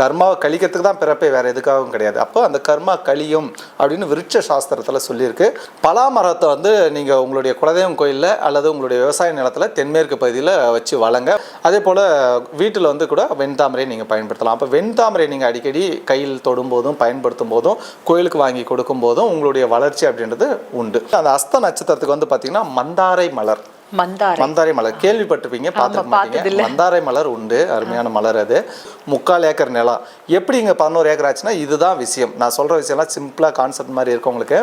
கர்மாவை கழிக்கிறதுக்கு தான் பிறப்பே வேறு எதுக்காகவும் கிடையாது. அப்போ அந்த கர்மா கழியும் அப்படின்னு விருட்ச சாஸ்திரத்தில் சொல்லியிருக்கு. பலா மரத்தை வந்து நீங்கள் உங்களுடைய குலதெய்வம் கோயிலில் அல்லது உங்களுடைய விவசாய நிலத்தில் தென்மேற்கு பகுதியில் வச்சு வளங்க. அதே போல் வீட்டில் வந்து கூட வெண்தாமரை நீங்கள் பயன்படுத்தலாம். அப்போ வெண்தாமரை நீங்கள் அடிக்கடி கையில் தொடும்போதும் பயன்படுத்தும் போதும் கோயிலுக்கு வாங்கி கொடுக்கும் போதும் உங்களுடைய வளர்ச்சி அப்படின்றது உண்டு. அந்த அஸ்த நட்சத்திரத்துக்கு வந்து பார்த்திங்கன்னா மந்தாரை மலர். மந்தாரை. மந்தாரை மலர். கேள்விப்பட்டிருப்பீங்க பார்த்ததில்ல. மந்தாரை மலர் உண்டு அருமையான மலர் அது. முக்கால் ஏக்கர் நிலம் எப்படி இங்கே பதினோரு ஏக்கர் ஆச்சுன்னா இதுதான் விஷயம். நான் சொல்கிற விஷயம்லாம் சிம்பிளாக கான்செப்ட் மாதிரி இருக்கும் உங்களுக்கு.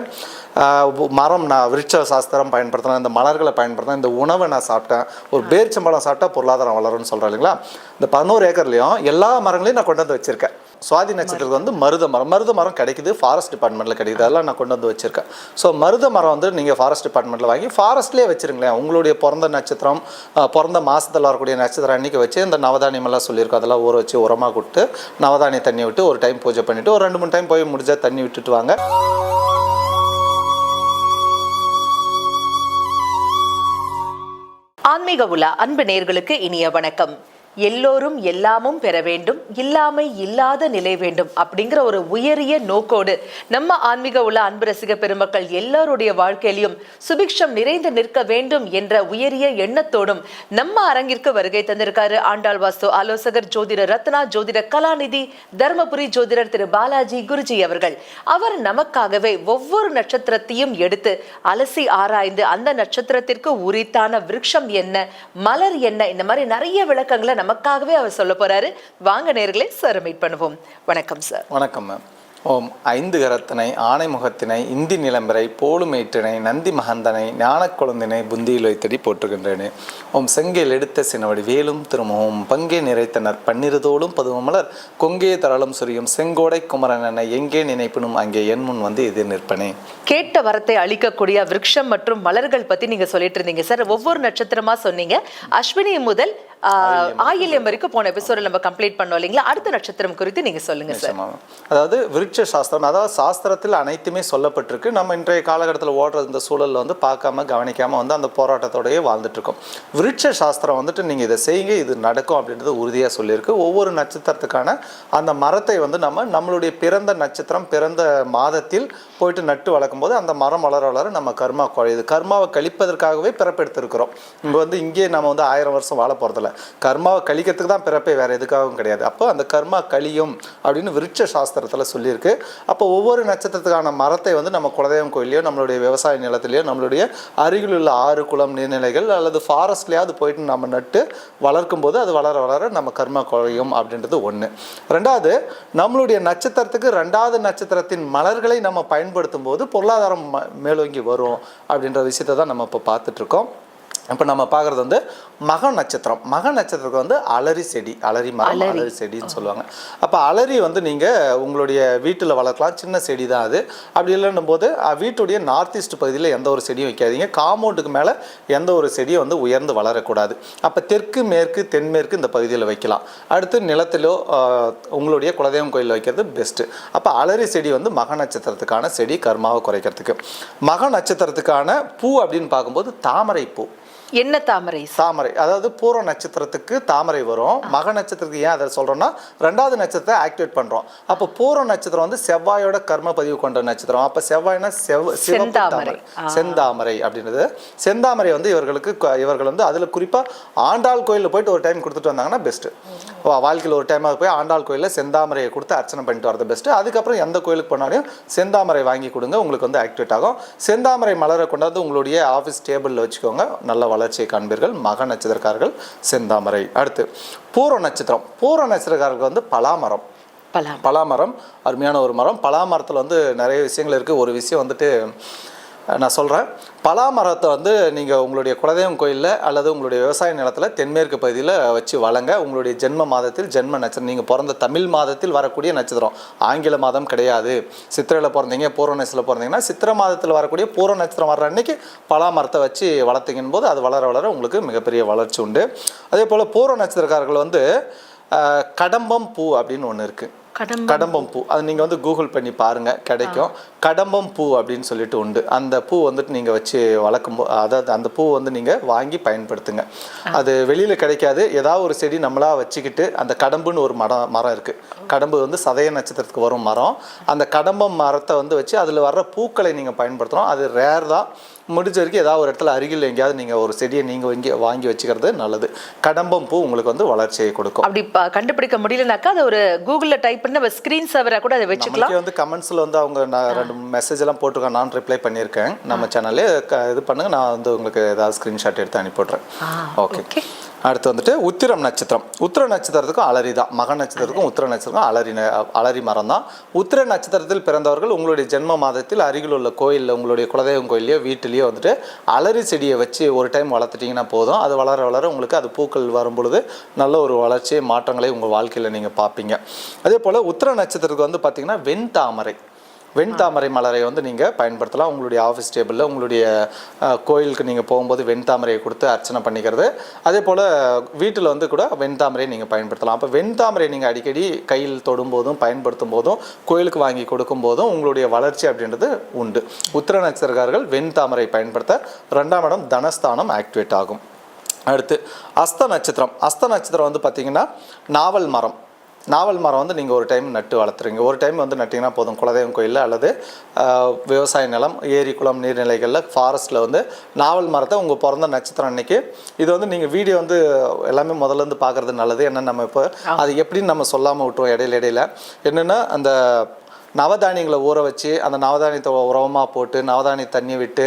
மரம் நான் விருட்ச சாஸ்திரம் பயன்படுத்தினேன் இந்த மலர்களை பயன்படுத்தினேன் இந்த உணவை நான் சாப்பிட்டேன். ஒரு பேரிச்சம்பழம் சாப்பிட்டா பொருளாதாரம் வளரும்னு சொல்கிறேன் இல்லைங்களா? இந்த பதினோரு ஏக்கர்லையும் எல்லா மரங்களையும் நான் கொண்டு வந்து வச்சுருக்கேன். சுவாதி நட்சத்திரத்துக்கு வந்து மருத மரம். மருத மரம் கிடைக்குது ஃபாரஸ்ட் டிபார்ட்மெண்ட்டில் கிடைக்குது. அதெல்லாம் நான் கொண்டு வந்து வச்சுருக்கேன். ஸோ மருத மரம் வந்து நீங்கள் ஃபாரஸ்ட் டிபார்ட்மெண்ட்டில் வாங்கி ஃபாரஸ்ட்லேயே வச்சுருங்களேன். உங்களுடைய பிறந்த நட்சத்திரம் பிறந்த மாதத்தில் வரக்கூடிய நட்சத்திரம் அன்றைக்கி வச்சு இந்த நவதானியமெல்லாம் சொல்லியிருக்கோம். அதெல்லாம் ஊற வச்சு உரமாக கொடுத்து நவதானிய தண்ணி விட்டு ஒரு டைம் பூஜை பண்ணிவிட்டு ஒரு ரெண்டு மூணு டைம் போய் முடிஞ்சால் தண்ணி விட்டுட்டு வாங்க. ஆன்மீக உலா அன்பு நேர்களுக்கு இனிய வணக்கம். எல்லோரும் எல்லாமும் பெற வேண்டும் இல்லாமை இல்லாத நிலை வேண்டும் அப்படிங்கிற ஒரு உயரிய நோக்கோடு நம்ம ஆன்மீக உள்ள அன்பு ரசிக பெருமக்கள் எல்லாருடைய வாழ்க்கையிலும் சுபிக்ஷம் நிறைந்து நிற்க வேண்டும் என்ற உயரிய எண்ணத்தோடும் நம்ம அரங்கிற்கு வருகை தந்திருக்காரு ஆண்டாள் வாஸ்து ஆலோசகர் ஜோதிடர் ரத்னா ஜோதிடர் கலாநிதி தர்மபுரி ஜோதிடர் திரு பாலாஜி குருஜி அவர்கள். அவர் நமக்காகவே ஒவ்வொரு நட்சத்திரத்தையும் எடுத்து அலசி ஆராய்ந்து அந்த நட்சத்திரத்திற்கு உரித்தான விருட்சம் என்ன மலர் என்ன இந்த மாதிரி நிறைய விளக்கங்களை நமக்காகவே அவர் சொல்ல போறாரு. வாங்க நேர்களே சார் மீட் பண்ணுவோம். வணக்கம் சார் வணக்கம் மேம் ஓம் ஐந்து கரத்தினை ஆனைமுகத்தினை இந்தி நிலம்பரை போலுமேற்றினை நந்தி மகந்தனை ஞானக் குழந்தினை புந்தியில் வைத்தடி போற்றுகின்றேனே. ஓம் செங்கேல் எடுத்த சினவடி வேலும் திருமுகம் பங்கே நிறைத்தனர் பன்னிருதோளும் பதுவமலர் கொங்கே தரளும் சுரியும் செங்கோடை குமரனனை எங்கே நினைப்பினும் அங்கே என் முன் வந்து எதிர் நிற்பனே. கேட்ட வரத்தை அளிக்கக்கூடிய விருட்சம் மற்றும் மலர்கள் பத்தி நீங்க சொல்லிட்டு இருந்தீங்க சார் ஒவ்வொரு நட்சத்திரமா சொன்னீங்க. அஸ்வினி முதல் ஆயில்யம் வரைக்கும் போன எபிசோட நம்ம கம்ப்ளீட் பண்ணோம் இல்லைங்களா? அடுத்த நட்சத்திரம் குறித்து நீங்க சொல்லுங்க சார். அதாவது விருட்ச சாஸ்திரம் அதாவது சாஸ்திரத்தில் அனைத்துமே சொல்லப்பட்டிருக்கு. நம்ம இன்றைய காலகட்டத்தில் ஓடுற இந்த சூழலில் வந்து பார்க்காம கவனிக்காம வந்து அந்த போராட்டத்தோடயே வாழ்ந்துட்டு இருக்கோம் விருட்ச சாஸ்திரம் வந்துட்டு நீங்கள் இதை செய்யுங்க இது நடக்கும் அப்படின்றது உறுதியாக சொல்லியிருக்கு. ஒவ்வொரு நட்சத்திரத்துக்கான அந்த மரத்தை வந்து நம்ம நம்மளுடைய பிறந்த நட்சத்திரம் பிறந்த மாதத்தில் போயிட்டு நட்டு வளர்க்கும் போது அந்த மரம் வளர வளர நம்ம கர்மா குறையுது கர்மாவை கழிப்பதற்காகவே பிறப்பெடுத்திருக்கிறோம். இங்கே வந்து இங்கே நம்ம வந்து ஆயிரம் வருஷம் வாழ போகிறதில்ல கர்மாவை கழிக்கிறதுக்கு தான் பிறப்பே வேறு எதுக்காகவும் கிடையாது. அப்போ அந்த கர்மா கழியும் அப்படின்னு விருட்ச சாஸ்திரத்தில் சொல்லியிருக்கு. அப்போ ஒவ்வொரு நட்சத்திரத்துக்கான மரத்தை வந்து நம்ம குலதெய்வம் கோயிலையோ நம்மளுடைய விவசாய நிலத்திலையோ நம்மளுடைய அருகில் உள்ள ஆறு குளம் நீர்நிலைகள் அல்லது ஃபாரஸ்ட்லேயாவது போயிட்டு நம்ம நட்டு வளர்க்கும் போது அது வளர வளர நம்ம கர்மா குறையும் அப்படின்றது ஒன்று ரெண்டாவது நம்மளுடைய நட்சத்திரத்துக்கு ரெண்டாவது நட்சத்திரத்தின் மலர்களை நம்ம பயன்படுத்தும் போது பொருளாதாரம் ம- மேலோங்கி வரும் அப்படின்ற விஷயத்தை தான் நம்ம இப்போ பார்த்துட்ருக்கோம் இப்போ நம்ம பார்க்குறது வந்து மக நட்சத்திரம். மக நட்சத்திரத்துக்கு வந்து அலரி செடி அலரி மரம் அலரி. செடின்னு சொல்லுவாங்க. அப்போ அலரி வந்து நீங்கள் உங்களுடைய வீட்டில் வளர்க்கலாம். சின்ன செடி தான் அது. அப்படி இல்லைன்னும் போது வீட்டுடைய நார்த் ஈஸ்ட் பகுதியில் எந்த ஒரு செடியும் வைக்காதீங்க. காம்பவுண்டுக்கு மேலே எந்த ஒரு செடியும் வந்து உயர்ந்து வளரக்கூடாது. அப்போ தெற்கு மேற்கு தென்மேற்கு இந்த பகுதியில் வைக்கலாம். அடுத்து நிலத்திலோ உங்களுடைய குலதெய்வம் கோயிலில் வைக்கிறது பெஸ்ட்டு அப்போ அலரி செடி வந்து மக நட்சத்திரத்துக்கான செடி கர்மாவை குறைக்கிறதுக்கு. மக நட்சத்திரத்துக்கான பூ அப்படின்னு பார்க்கும்போது தாமரை பூ என்ன தாமரை? தாமரை. அதாவது பூர்வ நட்சத்திரத்துக்கு தாமரை வரும். மக நட்சத்திரத்துக்கு ஏன் அதை சொல்கிறோன்னா ரெண்டாவது நட்சத்திரத்தை ஆக்டிவேட் பண்ணுறோம் அப்போ பூர்வ நட்சத்திரம் வந்து செவ்வாயோட கர்ம பதிவு கொண்ட நட்சத்திரம். அப்போ செவ்வாய்னா செவ் சிவப்பு. தாமரை. செந்தாமரை அப்படின்றது. செந்தாமரை வந்து இவர்களுக்கு இவர்கள் வந்து அதில் குறிப்பாக ஆண்டாள் கோயிலில் போயிட்டு ஒரு டைம் கொடுத்துட்டு வந்தாங்கன்னா பெஸ்ட்டு வாழ்க்கையில் ஒரு டைம் போய் ஆண்டாள் கோயிலில் செந்தாமரையை கொடுத்து அர்ச்சனை பண்ணிட்டு வரது பெஸ்ட்டு அதுக்கப்புறம் எந்த கோயிலுக்கு போனாலும் செந்தாமரை வாங்கி கொடுங்க உங்களுக்கு வந்து ஆக்டிவேட் ஆகும். செந்தாமரை மலரை கொண்டாந்து உங்களுடைய ஆஃபீஸ் டேபிளில் வச்சுக்கோங்க. நல்ல வளர்ச்சியை காண்பீர்கள். மக நட்சத்திரக்காரர்கள் செந்தாமரை. அடுத்து பூர்வ நட்சத்திரம். பூர்வ நட்சத்திரக்காரர்கள் வந்து பலாமரம். பலாம் பலாமரம் அருமையான ஒரு மரம். பலாமரத்தில் வந்து நிறைய விஷயங்கள் இருக்குது ஒரு விஷயம் வந்துட்டு நான் சொல்கிறேன் பலாமரத்தை வந்து நீங்கள் உங்களுடைய குலதெய்வம் கோயிலில் அல்லது உங்களுடைய விவசாய நிலத்தில் தென்மேற்கு பகுதியில் வச்சு வளங்க. உங்களுடைய ஜென்ம மாதத்தில் ஜென்ம நட்சத்திரம் நீங்கள் பிறந்த தமிழ் மாதத்தில் வரக்கூடிய நட்சத்திரம். ஆங்கில மாதம் கிடையாது. சித்திரையில் பிறந்தீங்க பூர்வ நட்சத்திரத்தில் பிறந்தீங்கன்னா சித்திரை மாதத்தில் வரக்கூடிய பூர்வ நட்சத்திரம் வர்ற அன்னைக்கு பலாமரத்தை வச்சு வளர்த்தீங்கன்னு போது அது வளர வளர உங்களுக்கு மிகப்பெரிய வளர்ச்சி உண்டு. அதே போல் பூர்வ நட்சத்திரக்காரர்கள் வந்து கடம்பம் பூ அப்படின்னு ஒன்று இருக்குது கடம்பம் பூ. அது நீங்கள் வந்து கூகுள் பண்ணி பாருங்கள் கிடைக்கும். கடம்பம் பூ அப்படின்னு சொல்லிட்டு உண்டு. அந்த பூ வந்துட்டு நீங்கள் வச்சு வளர்க்கும் அதாவது அந்த பூ வந்து நீங்கள் வாங்கி பயன்படுத்துங்க. அது வெளியில் கிடைக்காது. ஏதாவது ஒரு செடி நம்மளா வச்சுக்கிட்டு அந்த கடம்புன்னு ஒரு மரம் மரம் இருக்குது கடம்பு வந்து சதய நட்சத்திரத்துக்கு வரும் மரம். அந்த கடம்பம் மரத்தை வந்து வச்சு அதில் வர்ற பூக்களை நீங்கள் பயன்படுத்தணும். அது ரேர் தான். முடிஞ்ச வரைக்கும் ஏதாவது ஒரு இடத்துல அருகில் எங்கேயாவது நீங்கள் ஒரு செடியை நீங்கள் வாங்கி வாங்கி வச்சுக்கிறது நல்லது. கடம்பம் பூ உங்களுக்கு வந்து வளர்ச்சியை கொடுக்கும். அப்படி கண்டுபிடிக்க முடியலனாக்கா அதை ஒரு கூகுள்ல டைப் பண்ணி நம்ம ஸ்கிரீன் சேவரா கூட அதை வச்சுக்கலாம். வந்து கமெண்ட்ஸில் வந்து அவங்க நான் ரெண்டு மெசேஜ் எல்லாம் போட்டிருக்கேன் நான் ரிப்ளை பண்ணியிருக்கேன். நம்ம சேனல்லே இது பண்ணுங்க. நான் வந்து உங்களுக்கு ஏதாவது ஸ்க்ரீன்ஷாட் எடுத்து அனுப்பிவிட்றேன். ஓகே அடுத்து வந்துட்டு உத்திரம் நட்சத்திரம். உத்திர நட்சத்திரத்துக்கும் அலரி தான். மக நட்சத்திரத்துக்கும் உத்திர நட்சத்திரக்கும் அலரி அலரி மரம் தான். உத்திர நட்சத்திரத்தில் பிறந்தவர்கள் உங்களுடைய ஜென்ம மாதத்தில் அருகில் உள்ள கோயிலில் உங்களுடைய குலதெய்வம் கோயிலையோ வீட்டிலேயோ வந்துட்டு அலரி செடியை வச்சு ஒரு டைம் வளர்த்துட்டிங்கன்னா போதும். அது வளர வளர உங்களுக்கு அது பூக்கள் வரும் பொழுது நல்ல ஒரு வளர்ச்சி மாற்றங்களை உங்கள் வாழ்க்கையில் நீங்கள் பார்ப்பீங்க. அதே போல் உத்திர நட்சத்திரத்துக்கு வந்து பார்த்திங்கன்னா வெண்தாமரை. வெண்தாமரை மலரை வந்து நீங்கள் பயன்படுத்தலாம். உங்களுடைய ஆஃபீஸ் டேபிளில் உங்களுடைய கோயிலுக்கு நீங்கள் போகும்போது வெண்தாமரையை கொடுத்து அர்ச்சனை பண்ணிக்கிறது. அதே போல் வீட்டில் வந்து கூட வெண்தாமரையை நீங்கள் பயன்படுத்தலாம். அப்போ வெண்தாமரை நீங்கள் அடிக்கடி கையில் தொடும்போதும் பயன்படுத்தும் போதும் கோயிலுக்கு வாங்கி கொடுக்கும் போதும் உங்களுடைய வளர்ச்சி அப்படின்றது உண்டு. உத்திர நட்சத்திரக்காரர்கள் வெண்தாமரை பயன்படுத்த ரெண்டாம் இடம் தனஸ்தானம் ஆக்டிவேட் ஆகும். அடுத்து அஸ்த நட்சத்திரம். அஸ்த நட்சத்திரம் வந்து பார்த்திங்கன்னா நாவல் மரம். நாவல் மரம் வந்து நீங்கள் ஒரு டைம் நட்டு வளர்த்துறீங்க ஒரு டைம் வந்து நட்டிங்கன்னா போதும். குலதெய்வம் கோயிலில் அல்லது விவசாய நிலம் ஏரி குளம் நீர்நிலைகளில் ஃபாரஸ்ட்டில் வந்து நாவல் மரத்தை உங்கள் பிறந்த நட்சத்திரம் அன்னைக்கு இது வந்து நீங்கள் வீடியோ வந்து எல்லாமே முதல்ல இருந்து பார்க்குறது நல்லது. என்ன நம்ம இப்போ அது எப்படின்னு நம்ம சொல்லாமல் விட்டுருவோம் இடையில இடையில. என்னென்னா அந்த நவதானியங்களை ஊற வச்சு அந்த நவதானியத்தை உரமாக போட்டு நவதானிய தண்ணி விட்டு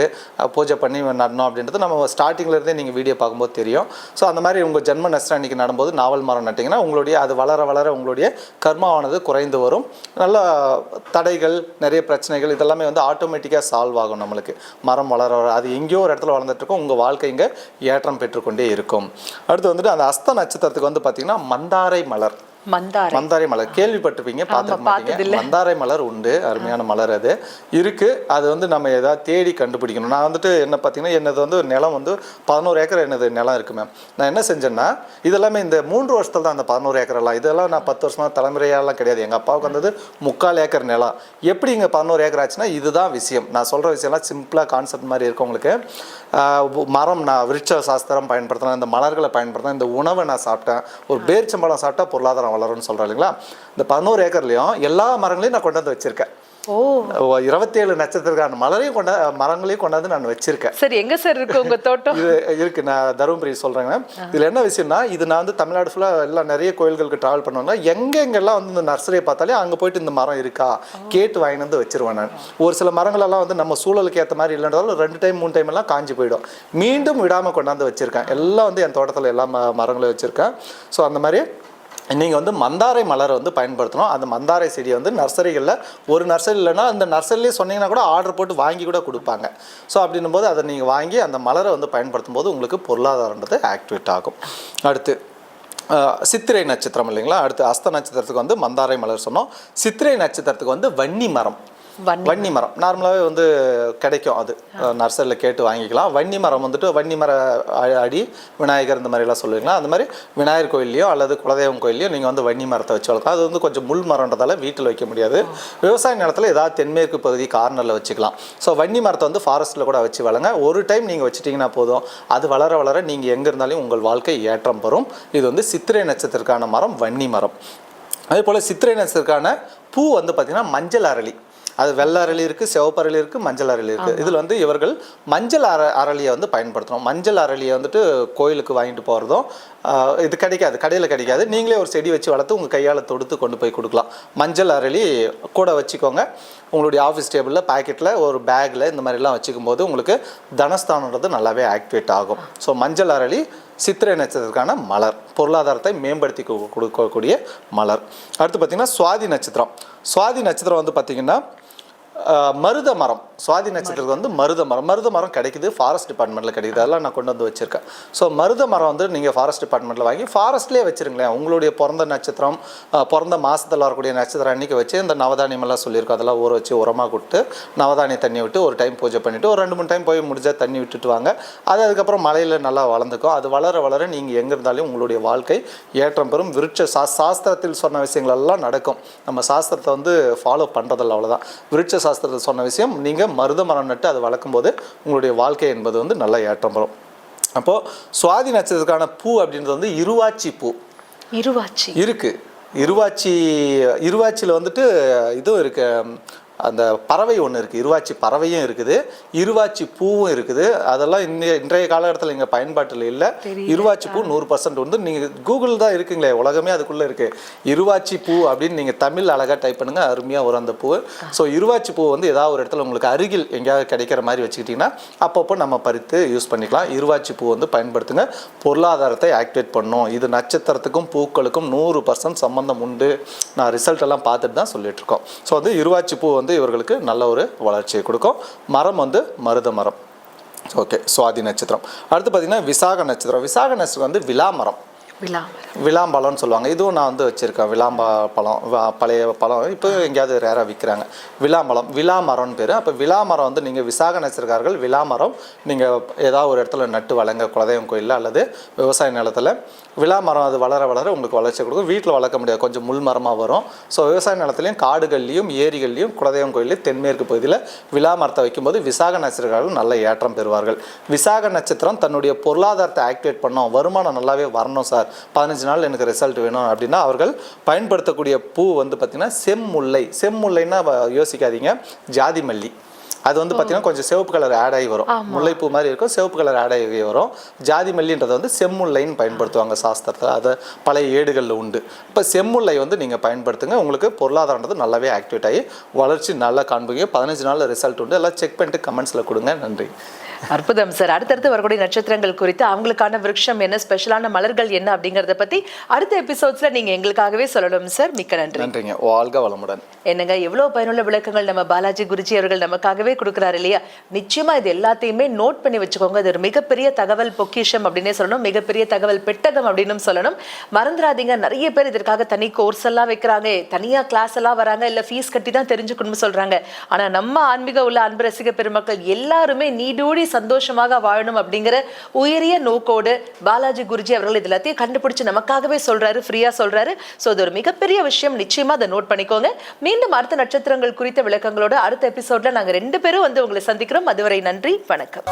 பூஜை பண்ணி நடணும் அப்படின்றது நம்ம ஸ்டார்டிங்லேருந்தே நீங்கள் வீடியோ பார்க்கும்போது தெரியும். ஸோ அந்த மாதிரி உங்கள் ஜென்ம நஷ்டம் அன்னைக்கு நடும்போது நாவல் மரம் நட்டிங்கன்னா உங்களுடைய அது வளர வளர உங்களுடைய கர்மாவானது குறைந்து வரும். நல்ல தடைகள் நிறைய பிரச்சனைகள் இதெல்லாமே வந்து ஆட்டோமேட்டிக்காக சால்வ் ஆகும் நம்மளுக்கு. மரம் வளர வளர அது எங்கேயோ ஒரு இடத்துல வளர்ந்துட்டுருக்கும். உங்கள் வாழ்க்கை இங்கே ஏற்றம் பெற்றுக்கொண்டே இருக்கும். அடுத்து வந்துட்டு அந்த அஸ்த நட்சத்திரத்துக்கு வந்து பார்த்திங்கன்னா மந்தாரை மலர். மந்தாரை. மந்தாரை மலர். கேள்விப்பட்டிருப்பீங்க பார்த்துக்க மாட்டீங்க. மந்தாரை மலர் உண்டு அருமையான மலர் அது. இருக்கு அது வந்து நம்ம ஏதாவது தேடி கண்டுபிடிக்கணும். நான் வந்துட்டு என்ன பார்த்தீங்கன்னா என்னது வந்து நிலம் வந்து பதினோரு ஏக்கர் என்னது நிலம் இருக்கு மேம் நான் என்ன செஞ்சேன்னா இதெல்லாமே இந்த மூன்று வருஷத்துல தான் அந்த பதினோரு ஏக்கர் எல்லாம். இதெல்லாம் நான் பத்து வருஷமா தலைமுறையாலாம் கிடையாது. எங்கள் அப்பாவுக்கு வந்தது முக்கால் ஏக்கர் நிலம். எப்படி இங்கே பதினோரு ஏக்கர் ஆச்சுன்னா இதுதான் விஷயம். நான் சொல்கிற விஷயம்லாம் சிம்பிளாக கான்செப்ட் மாதிரி இருக்கும் உங்களுக்கு. மரம் நான் விருட்ச சாஸ்திரம் பயன்படுத்தினேன் இந்த மலர்களை பயன்படுத்தினேன் இந்த உணவை நான் சாப்பிட்டேன். ஒரு பேரிச்சம்பழம் சாப்பிட்டா பொருளாதாரம் வளரும்னு சொல்கிறேன் இல்லைங்களா? இந்த பதினோரு ஏக்கர்லையும் எல்லா மரங்களையும் நான் கொண்டு வந்து வச்சிருக்கேன். ஓ. இருபத்தேழு நட்சத்திரக்கான மலரையும் கொண்டா மரங்களையும் கொண்டாந்து நான் வச்சிருக்கேன். சரி எங்க சார் இருக்கு உங்க தோட்டம்? இது இருக்கு நான் தருமபுரி சொல்றேங்க இதுல என்ன விஷயம்னா இது நான் வந்து தமிழ்நாடு ஃபுல்லா எல்லாம் நிறைய கோயில்களுக்கு டிராவல் பண்ணுவாங்க. எங்க எங்கெல்லாம் வந்து இந்த நர்சரியை பார்த்தாலே அங்க போயிட்டு இந்த மரம் இருக்கா? கேட்டு வாங்கிட்டு வந்து வச்சிருவேன் நான். ஒரு சில மரங்கள் எல்லாம் வந்து நம்ம சூழலுக்கு ஏற்ற மாதிரி இல்லைன்றாலும் ரெண்டு டைம் மூணு டைம் எல்லாம் காஞ்சி போயிடும். மீண்டும் விடாம கொண்டாந்து வச்சிருக்கேன். எல்லாம் வந்து என் தோட்டத்துல எல்லா ம- மரங்களும் வச்சிருக்கேன். ஸோ அந்த மாதிரி நீங்கள் வந்து மந்தாரை மலரை வந்து பயன்படுத்தணும். அந்த மந்தாரை செடியை வந்து நர்சரிகளில் ஒரு நர்சரி இல்லைன்னா அந்த நர்சரிலேயே சொன்னீங்கன்னா கூட ஆர்டர் போட்டு வாங்கி கூட கொடுப்பாங்க. ஸோ அப்படின்னும் போது அதை நீங்கள் வாங்கி அந்த மலரை வந்து பயன்படுத்தும் போது உங்களுக்கு பொருளாதாரன்றது ஆக்டிவேட் ஆகும். அடுத்து சித்திரை நட்சத்திரம் இல்லைங்களா? அடுத்து அஸ்த நட்சத்திரத்துக்கு வந்து மந்தாரை மலர் சொன்னோம். சித்திரை நட்சத்திரத்துக்கு வந்து வன்னி மரம். வன்னி மரம். நார்மலாகவே வந்து கிடைக்கும் அது. நர்சரியில் கேட்டு வாங்கிக்கலாம். வன்னி மரம் வந்துட்டு வன்னி மர அடி விநாயகர் இந்த மாதிரிலாம் சொல்லுவீங்களா? அந்த மாதிரி விநாயகர் கோயில்லையோ அல்லது குலதெய்வம் கோயில்லையோ நீங்கள் வந்து வன்னி மரத்தை வச்சு வளர்க்கலாம். அது வந்து கொஞ்சம் முள் மரம்ன்றதால வீட்டில் வைக்க முடியாது. விவசாய நிலத்தில் ஏதாவது தென்மேற்கு பகுதி கார்னரில் வச்சுக்கலாம். ஸோ வன்னி மரத்தை வந்து ஃபாரஸ்ட்டில் கூட வச்சு வளங்க ஒரு டைம் நீங்கள் வச்சிட்டிங்கன்னா போதும். அது வளர வளர நீங்கள் எங்கே இருந்தாலும் உங்கள் வாழ்க்கை ஏற்றம் பெறும். இது வந்து சித்திரை நட்சத்திரக்கான மரம் வன்னி மரம். அதே போல் சித்திரை நட்சத்திரக்கான பூ வந்து பார்த்திங்கன்னா மஞ்சள் அரளி. அது வெள்ளை அரளி இருக்குது சிவப்பு அரளி இருக்குது மஞ்சள் அரளி இருக்குது இதில் வந்து இவர்கள் மஞ்சள் அர அரளியை வந்து பயன்படுத்தணும். மஞ்சள் அரளியை வந்துட்டு கோயிலுக்கு வாங்கிட்டு போகிறதும் இது கிடைக்காது கடையில் கிடைக்காது. நீங்களே ஒரு செடி வச்சு வளர்த்து உங்கள் கையால் தொடுத்து கொண்டு போய் கொடுக்கலாம். மஞ்சள் அரளி கூட வச்சுக்கோங்க. உங்களுடைய ஆஃபீஸ் டேபிளில் பாக்கெட்டில் ஒரு பேக்கில் இந்த மாதிரிலாம் வச்சுக்கும் போது உங்களுக்கு தனஸ்தானன்றது நல்லாவே ஆக்டிவேட் ஆகும். ஸோ மஞ்சள் அரளி சித்திரை நட்சத்திரத்துக்கான மலர். பொருளாதாரத்தை மேம்படுத்தி கொடுக்கக்கூடிய மலர். அடுத்து பார்த்திங்கன்னா சுவாதி நட்சத்திரம். சுவாதி நட்சத்திரம் வந்து பார்த்திங்கன்னா மருத மரம். சுவாதி நட்சத்திரத்துக்கு வந்து மருத மரம். மருத மரம் கிடைக்குது. ஃபாரஸ்ட் டிபார்ட்மெண்ட்டில் கிடைக்குது. அதெல்லாம் நான் கொண்டு வந்து வச்சுருக்கேன். ஸோ மருத மரம் வந்து நீங்கள் ஃபாரஸ்ட் டிபார்ட்மெண்ட்டில் வாங்கி ஃபாரஸ்ட்லேயே வச்சுருங்களேன். உங்களுடைய பிறந்த நட்சத்திரம் பிறந்த மாதத்தில் வரக்கூடிய நட்சத்திரம் அன்றைக்கி வச்சு இந்த நவதானியமெல்லாம் சொல்லியிருக்கோம். அதெல்லாம் ஊற வச்சு உரமாக கொடுத்து நவதானிய தண்ணி விட்டு ஒரு டைம் பூஜை பண்ணிவிட்டு ஒரு ரெண்டு மூணு டைம் போய் முடிஞ்சால் தண்ணி விட்டுட்டு வாங்க. அது அதுக்கப்புறம் மலையில் நல்லா வளர்ந்துக்கும். அது வளர வளர நீங்கள் எங்கே இருந்தாலும் உங்களுடைய வாழ்க்கை ஏற்றம் பெறும். விருட்ச சா சாஸ்திரத்தில் சொன்ன விஷயங்கள் எல்லாம் நடக்கும். நம்ம சாஸ்திரத்தை வந்து ஃபாலோ பண்ணுறதில்ல அவ்வளோதான் விருட்ச சாஸ்திரத்தில் சொன்ன விஷயம் நீங்கள் மருத மரம் நட்டு அதை வளர்க்கும் போது உங்களுடைய வாழ்க்கை என்பது வந்து நல்லா ஏற்றம் பெறும். அப்போது சுவாதி நட்சத்திரத்துக்கான பூ அப்படின்றது வந்து இருவாச்சி பூ. இருவாச்சி. இருக்கு. இருவாச்சி இருவாச்சியில் வந்துட்டு இதுவும் இருக்கு. அந்த பறவை ஒன்று இருக்குது இருவாச்சி பறவையும் இருக்குது. இருவாச்சி பூவும் இருக்குது. அதெல்லாம் இன்றைய இன்றைய காலகட்டத்தில் இங்கே பயன்பாட்டில் இல்லை. இருவாச்சி பூ நூறு பர்சன்ட் வந்து நீங்கள் கூகுள் தான் இருக்குங்களே உலகமே அதுக்குள்ளே இருக்குது இருவாச்சி பூ அப்படின்னு நீங்கள் தமிழ் அழகாக டைப் பண்ணுங்க. அருமையாக வரும் அந்த பூ ஸோ இருவாச்சி பூ வந்து ஏதாவது ஒரு இடத்துல உங்களுக்கு அருகில் எங்கேயாவது கிடைக்கிற மாதிரி வச்சுக்கிட்டிங்கன்னா அப்பப்போ நம்ம பறித்து யூஸ் பண்ணிக்கலாம். இருவாச்சி பூ வந்து பயன்படுத்துங்க. பொருளாதாரத்தை ஆக்டிவேட் பண்ணும். இது நட்சத்திரத்துக்கும் பூக்களுக்கும் நூறு பர்சன்ட் சம்மந்தம் உண்டு. நான் ரிசல்ட் எல்லாம் பார்த்துட்டு தான் சொல்லிட்டு இருக்கோம். ஸோ வந்து இருவாச்சி பூ வந்து வந்து இவர்களுக்கு நல்ல ஒரு வளர்ச்சியை கொடுக்கும். மரம் வந்து மருத மரம். ஓகே சுவாதி நட்சத்திரம். அடுத்து பார்த்தீங்கன்னா விசாக நட்சத்திரம். விசாக நட்சத்திரம் வந்து விழா மரம். விளாம்பழம்னு சொல்லுவாங்க. இதுவும் நான் வந்து வச்சுருக்கேன். விளாம்பா பழம் வ- பழைய பழம். இப்போ எங்கேயாவது ரேராக விற்கிறாங்க விளாம்பழம் விளாமரம்னு பேர். அப்போ விளாமரம் வந்து நீங்கள் விசாக நட்சத்திரக்காரர்கள் விளாமரம் நீங்கள் ஏதாவது ஒரு இடத்துல நட்டு வளங்க குலதெய்வம் கோயிலில் அல்லது விவசாய நிலத்தில் விளாமரம் அது வளர வளர உங்களுக்கு வளர்ச்சி கொடுக்கும். வீட்டில் வளர்க்க முடியாது. கொஞ்சம் முள் மரமாக வரும். ஸோ விவசாய நிலத்துலையும் காடுகள்லையும் ஏரிகள்லையும் குலதெய்வம் கோயிலையும் தென்மேற்கு பகுதியில் விளாமரத்தை வைக்கும்போது விசாக நட்சத்திரக்காரர்கள் நல்ல ஏற்றம் பெறுவார்கள். விசாக நட்சத்திரம் தன்னுடைய பொருளாதாரத்தை ஆக்டிவேட் பண்ணோம். வருமானம் நல்லாவே வரணும் சார். பதினஞ்சு நாள் எனக்கு ரிசல்ட் வேணும் அப்படின்னா அவர்கள் பயன்படுத்தக்கூடிய பூ வந்து பார்த்திங்கன்னா செம்முல்லை. செம்முல்லைன்னா யோசிக்காதீங்க. ஜாதி மல்லி. அது வந்து பார்த்தீங்கன்னா கொஞ்சம் சிவப்பு கலர் ஆட் ஆகி வரும். முல்லைப்பூ மாதிரி இருக்கும் சிவப்பு கலர் ஆட் ஆகி வரும். ஜாதி மல்லின்றதை வந்து செம்முல்லைன்னு பயன்படுத்துவாங்க சாஸ்திரத்தில். அதை பழைய ஏடுகளில் உண்டு. இப்போ செம்முல்லை வந்து நீங்கள் பயன்படுத்துங்க. உங்களுக்கு பொருளாதாரன்றது நல்லாவே ஆக்டிவேட் ஆகி வளர்ச்சி நல்லா காண்பீங்க. பதினஞ்சு நாளில் ரிசல்ட் உண்டு. எல்லாம் செக் பண்ணிட்டு கமெண்ட்ஸில் கொடுங்க. நன்றி. அற்புதம் சார். அடுத்தடுத்து வரக்கூடிய நட்சத்திரங்கள் குறித்து அவங்களுக்கான விருட்சம் என்ன ஸ்பெஷலான மலர்கள் என்ன அப்படிங்கறத பத்தி அடுத்த எபிசோட்ஸ்ல நீங்க எங்களுக்காகவே சொல்லணும் சார். மிக்க நன்றி. நன்றிங்க. வாழ்க வளமுடன். என்னங்க எவ்வளவு பயனுள்ள விளக்கங்கள் நம்ம பாலாஜி குருஜி அவர்கள் நமக்காகவே கொடுக்குறாரு இல்லையா? நிச்சயமா இது எல்லாத்தையுமே நோட் பண்ணி வச்சுக்கோங்க. இது ஒரு மிகப்பெரிய தகவல் பொக்கிஷம் அப்படின்னே சொல்லணும். மிகப்பெரிய தகவல் பெட்டகம் அப்படின்னு சொல்லணும். மறந்துடாதீங்க. நிறைய பேர் இதற்காக தனி கோர்ஸ் எல்லாம் வைக்கிறாங்க. தனியா கிளாஸ் எல்லாம் வராங்க. இல்ல ஃபீஸ் கட்டி தான் தெரிஞ்சுக்கணும்னு சொல்றாங்க. ஆனா நம்ம ஆன்மீக உள்ள அன்பு ரசிக பெருமக்கள் எல்லாருமே நீடூடி சந்தோஷமாக வாழணும் அப்படிங்கிற உயரிய நோக்கோடு பாலாஜி குருஜி அவர்கள் இது எல்லாத்தையும் கண்டுபிடிச்சு நமக்காகவே சொல்றாரு ஃப்ரீயா சொல்றாரு. சோ அது ஒரு மிகப்பெரிய விஷயம். நிச்சயமா அதை நோட் பண்ணிக்கோங்க. மீண்டும் அடுத்த நட்சத்திரங்கள் குறித்த விளக்கங்களோட அடுத்த எபிசோட்ல நாங்க ரெண்டு பேரும் வந்து உங்களை சந்திக்கிறோம். அதுவரை நன்றி வணக்கம்.